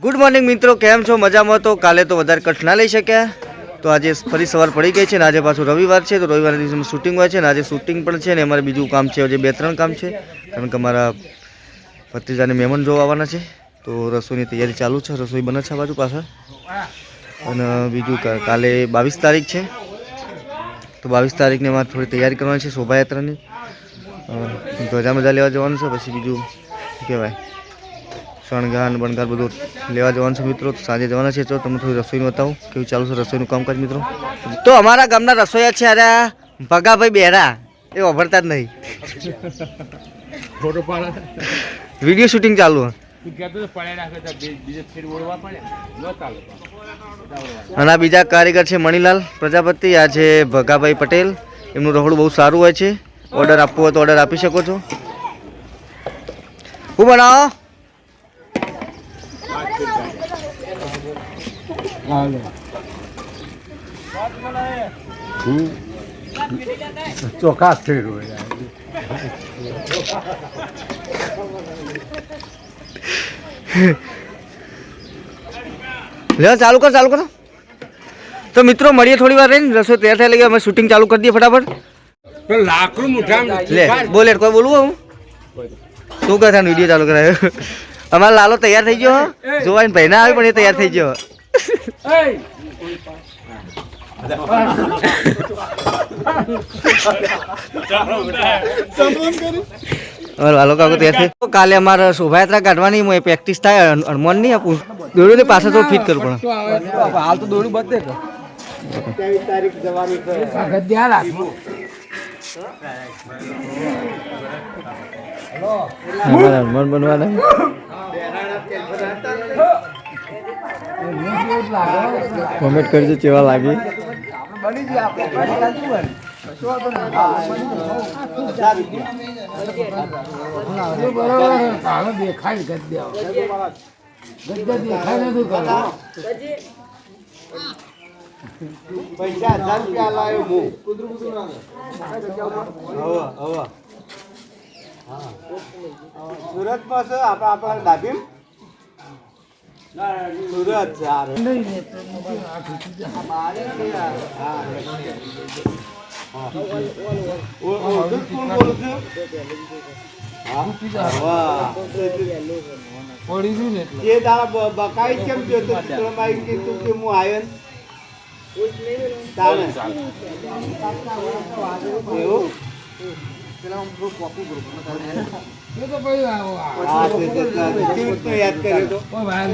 Good morning મિત્રો. કેમ છો? મજામાં તો? કાલે તો વધારે કટ ના લઈ શક્યા. તો આજે ફરી સવાર પડી ગઈ છે ને આજે પાછું રવિવાર છે તો રવિવારના દિવસમાં શૂટિંગ હોય છે ને આજે શૂટિંગ પણ છે ને અમારે બીજું કામ છે આજે બે ત્રણ કામ છે. કારણ કે અમારા ભત્રીજાને મહેમાન જોવા આવવાના છે. તો રસોઈની તૈયારી ચાલુ છે રસોઈ બને છે બાજુ પાછળ. અને બીજું કાલે બાવીસ તારીખ છે. તો બાવીસ તારીખને અમારે થોડી તૈયારી કરવાની છે શોભાયાત્રાની. અ, ધ્વજા મજા લેવા જવાનું છે પછી બીજું કહેવાય? શણગાર બણગાર બધું લેવા જવાનું છે મિત્રો. સાંજે જવાના છે તો તમને થોડી રસોઈનું બતાવું. કેવું ચાલુ છે રસોઈનું કામકાજ મિત્રો? તો અમારા ગામના રસોઈયા છે અરે ભગાભાઈ બેરા. એ વાપરતા જ નહીં. ફોટો વીડિયો શૂટિંગ ચાલુ હે. તું કહેતો તો પડ્યા રાખે તો બે- બીજે ફેર ઓળવા પડે. ન ચાલે. પણ. અને બીજા કારીગર છે મણિલાલ પ્રજાપતિ આ છે ભગાભાઈ પટેલ. એમનું રહોડું બહુ સારું હોય છે. ઓર્ડર આપવો હોય તો ઓર્ડર આપી શકો છો. હું બનાવો? ચોખા થઈ હોય લે ચાલુ કર ચાલુ કરો. તો મિત્રો મળીએ થોડી વાર રહીને. રસોઈ તૈયાર થાય લાગે અમે શૂટિંગ ચાલુ કરી દઈએ ફટાફટ. લાકડું લે બોલ કોઈ બોલવું હું? શું કહે વીડિયો ચાલુ કરાયો અમારો લાલો તૈયાર થઈ ગયો જોવાય ભાઈ ના આવે પણ એ તૈયાર થઈ ગયો. કાલે અમારે શોભાયાત્રા કાઢવાની હું પ્રેક્ટિસ થાય હનુમાન નહીં આપું. દોડું ને પાછળ તો ફિટ કરવું પડે હાલ તો દોડું બધે હનુમાન બનવાના. કોમેન્ટ કરજો કેવા લાગી. દેખાય ગદ્યા દેખાય નથી કરતા સુરતમાં છે, આપણા આપણા ડાભીમ? ગયું ને એ બ- બકાઈ કેમ થયો તો ચિત્રમાં આવીને કીધું કે હું આયો ને? તાણે. એવું? એ તો આવો આ. કેવી યાદ કર્યો? તો? ઓ ભાઈ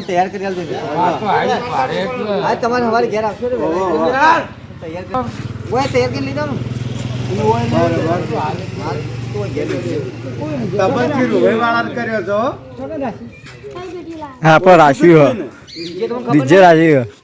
તૈયાર કરી આલજો તો તમારે સવારે ઘેર આવશો ને. તૈયાર કરી ઓય તૈયાર કરી લીધો ને. રૂભાઈવાળાને કર્યો છો હા પણ રાશિ હો ડીજે રાશિ હો છે?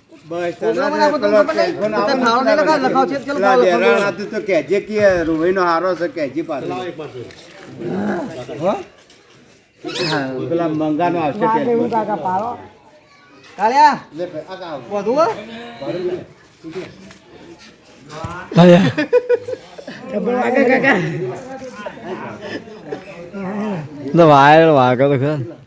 વાયર વાગો તો ખરા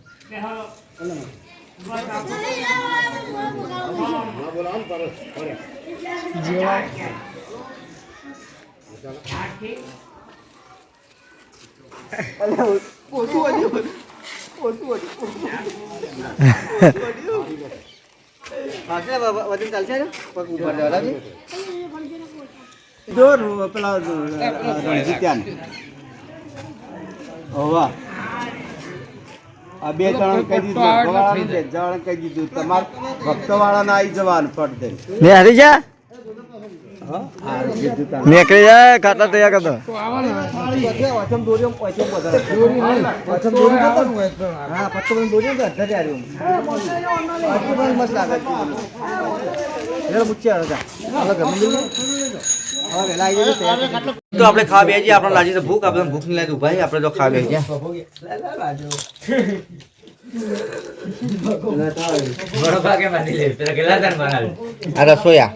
ને બે ત્રણ કહી દીધું, જણ કહી દીધું, તમારે ભક્તવાળાને આવી જવાનું, ફટ દે ને હરી જા. નીકળી જાય ખાતા તૈયાર કરતો તો. આપણે ખાવા બેસી આપણે લાજી ભૂખ, આપણે ભૂખ નહીં લાગે ભાઈ આપણે તો ખાવા આ રસોયા.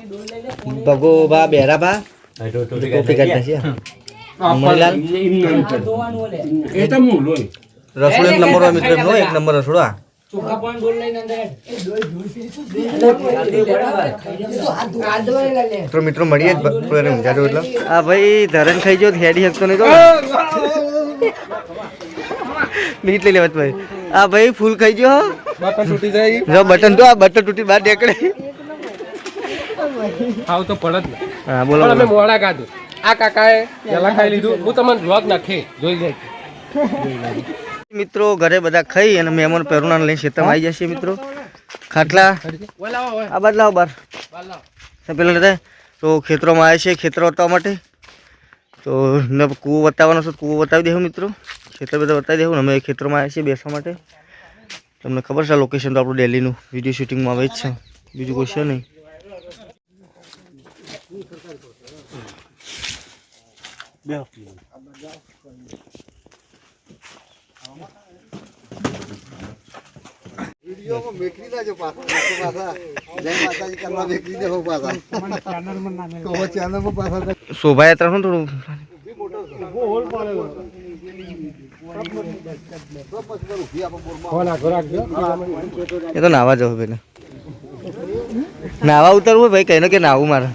ભગોબા બેરાબા. ટોપી કાઢતા છે મણીલાલ એ તો હું લોહી. રસોડું એક નંબર હોય મિત્રો એમનો એક નંબર રસોડું આ. મિત્રો મિત્રો મળીએ જ બ- એને ઊંઝા જો એટલે. આ ભાઈ ધરણ ખાઈ ગયો હેડી શકતો નહીં તો? મિનિટ લઈ લેવા ભાઈ. આ ભાઈ ફૂલ ખાઈ ગયો બટન તૂટી જાય. જો બટન તો આ બટન તૂટી બહાર નીકળે. આવ તો પડત ને. હા બોલો અમે મોડા કાધું આ કાકાએ પેલા ખાઈ લીધું. હું તમને વ્લોગ નાખે. જોઈ જાય મિત્રો ઘરે બધા ખાઈ અને મહેમાન પહેરુણા લઈને ખેતરમાં આવી જશે મિત્રો. ખાટલા. આ બાદ લાવો બાર. પેલા લેતા તો ખેતરોમાં આવે છે ખેતરો બતાવવા માટે. તો કૂવો બતાવવાનો છે કૂવો બતાવી દેવું મિત્રો. ખેતર બધા બતાવી દેવું ને અમે ખેતરોમાં આવ્યા છીએ બેસવા માટે તમને ખબર છે લોકેશન તો આપણું ડેલીનું વીડિયો શૂટિંગમાં આવે જ છે બીજું કોઈ છે નહીં વિડીયોમાં મેકલી દેજો પાછા પાછા જય માતાજી કરવા મેકલી દેવો પાછા તો ચેનલમાં પાછા શોભાયાત્રા છે ને થોડું ફોન આગળ રાખજો એ તો નાવા જવું પેલા. નાવા ઉતરવું ભાઈ કહીને કે નાવું મારે.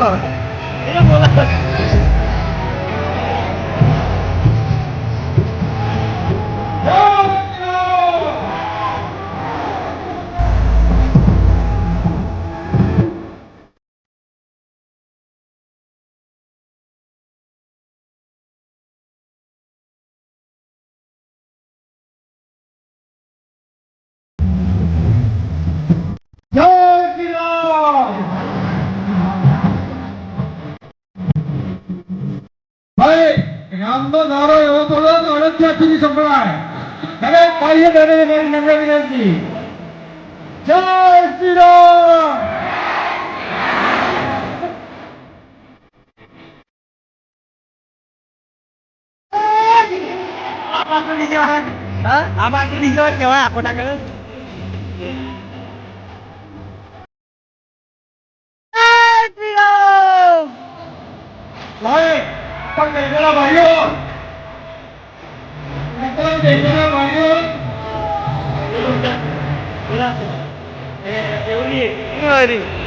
પૈસા ભાઈ જ્ઞાનનો નારો એવો બોલો તો અડદિયાથી સંભળાય. હવે પાઈએ દરે મારી નમ્ર વિનંતી. જય શ્રી રામ. ભાઈ પણ દેખેલા ભાઈઓ. પણ દેખેલા ભાઈઓ. જય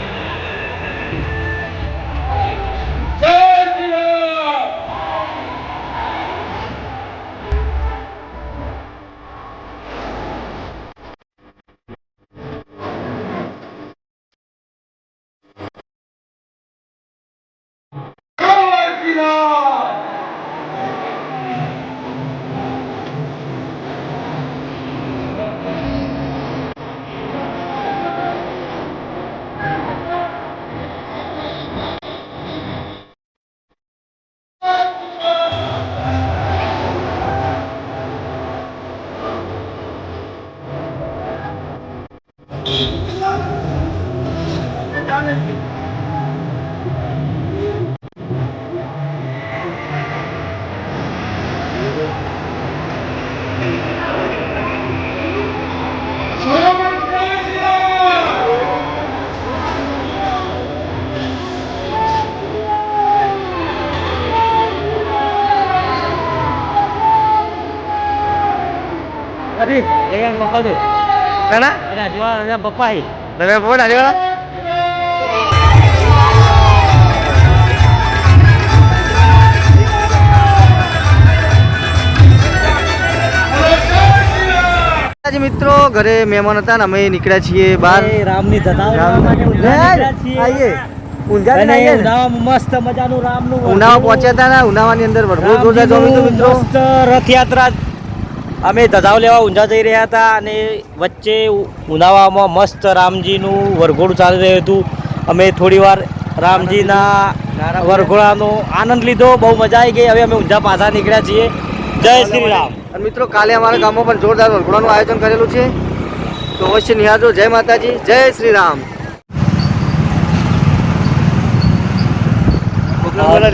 lên Tadi, jangan kau tu. Karena? Ada juga, ada papai. Ada papai, ada juga lah. આજે મિત્રો ઘરે મહેમાન હતા ને અમે નીકળ્યા છીએ બહાર. રામની મસ્ત મજાનું રામનું ઉનાવા પહોંચ્યા હતા ને ઉનાવાની અંદર વરઘોડો જોરદાર જોયું હતું મિત્રો. રથયાત્રા. અમે ધજાવ લેવા ઊંઝા જઈ રહ્યા હતા અને વચ્ચે ઉનાવામાં મસ્ત રામજીનું વરઘોડું ચાલી રહ્યું હતું. અમે થોડી વાર રામજીના વરઘોડાનો આનંદ લીધો બહુ મજા આવી ગઈ. હવે અમે ઊંઝા પાછા નીકળ્યા છીએ. જય શ્રી રામ. અને મિત્રો, કાલે અમારા ગામમાં પણ જોરદાર વરઘોડાનું આયોજન કરેલું છે. તો અવશ્ય નિહાળજો. જય માતાજી. જય શ્રી રામ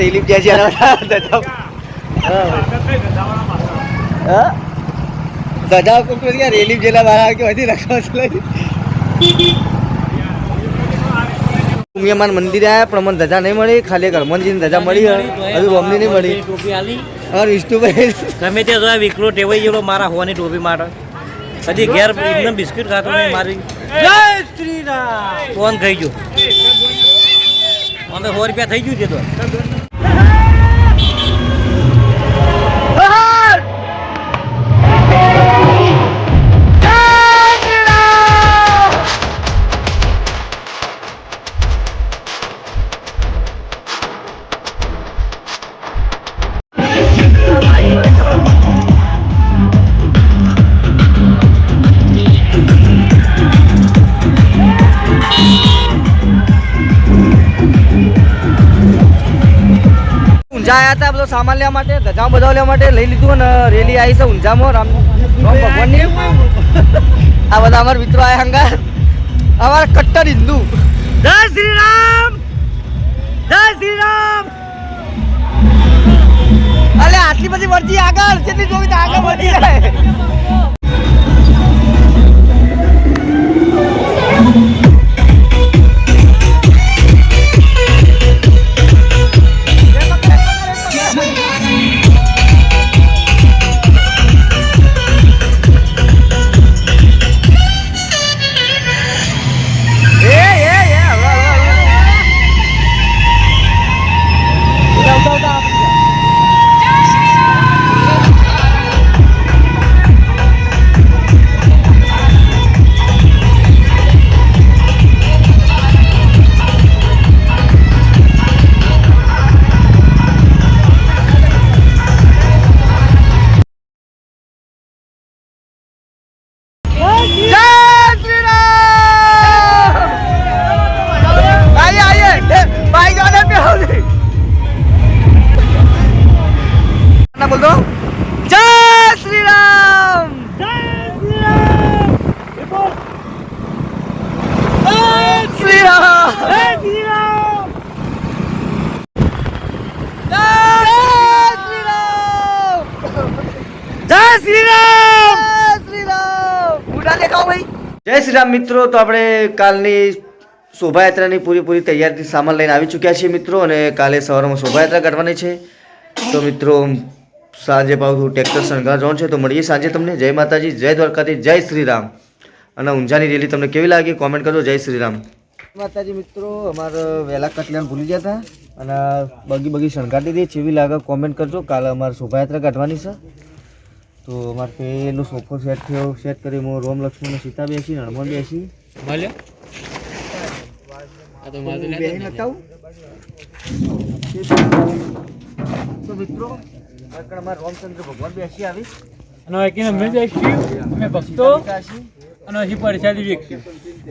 રિલીફ જ્યાં છે દાદા કોક રેલી જેલા બહાર કે વધી રાખવા મંદિરે આવ્યા પણ મને ધજા નહીં મળી. ખાલી હનુમાનજીની ધજા મળી હજુ બમની નહીં મળી. ટોપી વિષ્ણુભાઈ ગમે તે જોયા વિકલો ટેવાઈ ગયેલો મારા હોવાની ટોપી માટે. હજી ઘેર એકદમ બિસ્કિટ ખાતો નહીં મારી. જય શ્રી રામ ફોન થઈ ગયો. અમે સો રૂપિયા થઈ ગયું છે તો. ઊંઝા આવ્યા હતા બધો સામાન લેવા માટે ધજા બધા લેવા માટે લઈ લીધું અને રેલી આવી છે ઊંઝામાં. રામ રામ ભગવાનની. આ બધા અમારા મિત્રો આવ્યા હંગાર અમારા કટ્ટર હિન્દુ. જય શ્રી રામ જય શ્રી રામ અલે આટલી બધી મરજી આગળ જેટલી જોવી આગળ વધી જાય. શ્રી મિત્રો, તો આપણે કાલની શોભાયાત્રાની પૂરીપૂરી તૈયારી સામાન લઈને આવી ચૂક્યા છીએ મિત્રો અને કાલે સવારમાં શોભાયાત્રા કાઢવાની છે. તો મિત્રો, સાંજે પાછું ટ્રેક્ટર શણગાર જવાનું છે. તો મળીએ સાંજે તમને. જય માતાજી, જય દ્વારકાથી જય શ્રી રામ અને ઊંઝાની રેલી તમને કેવી લાગી કોમેન્ટ કરજો. જય શ્રી રામ માતાજી મિત્રો, અમારે વહેલા કટલાને ભૂલી ગયા હતા અને બગી બગી શણગારી દે જેવી લાગે કોમેન્ટ કરજો. કાલે અમારે શોભાયાત્રા કાઢવાની છે. તો અમારે પેલો સોફો સેટ થયો. સેટ કરી હું રોમ લક્ષ્મણ સીતા બેસી હનુમાન બેસી. નતાવું તો મિત્રો રામચંદ્ર ભગવાન બેસી આવી. અને એકીને મેં દેખ્યું અમે ભક્તો અને હજી પરિષદી વેચ્યું હવે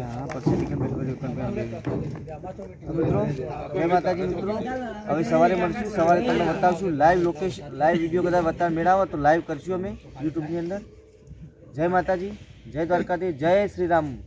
સવારે મળશું, સવારે તમને બતાવશું લાઈવ લોકેશન લાઈવ વીડિયો કદાચ બતાવ મેળાવો તો લાઈવ કરશું અમે યુટ્યુબની અંદર. જય માતાજી, જય દ્વારકાથી જય શ્રી રામ.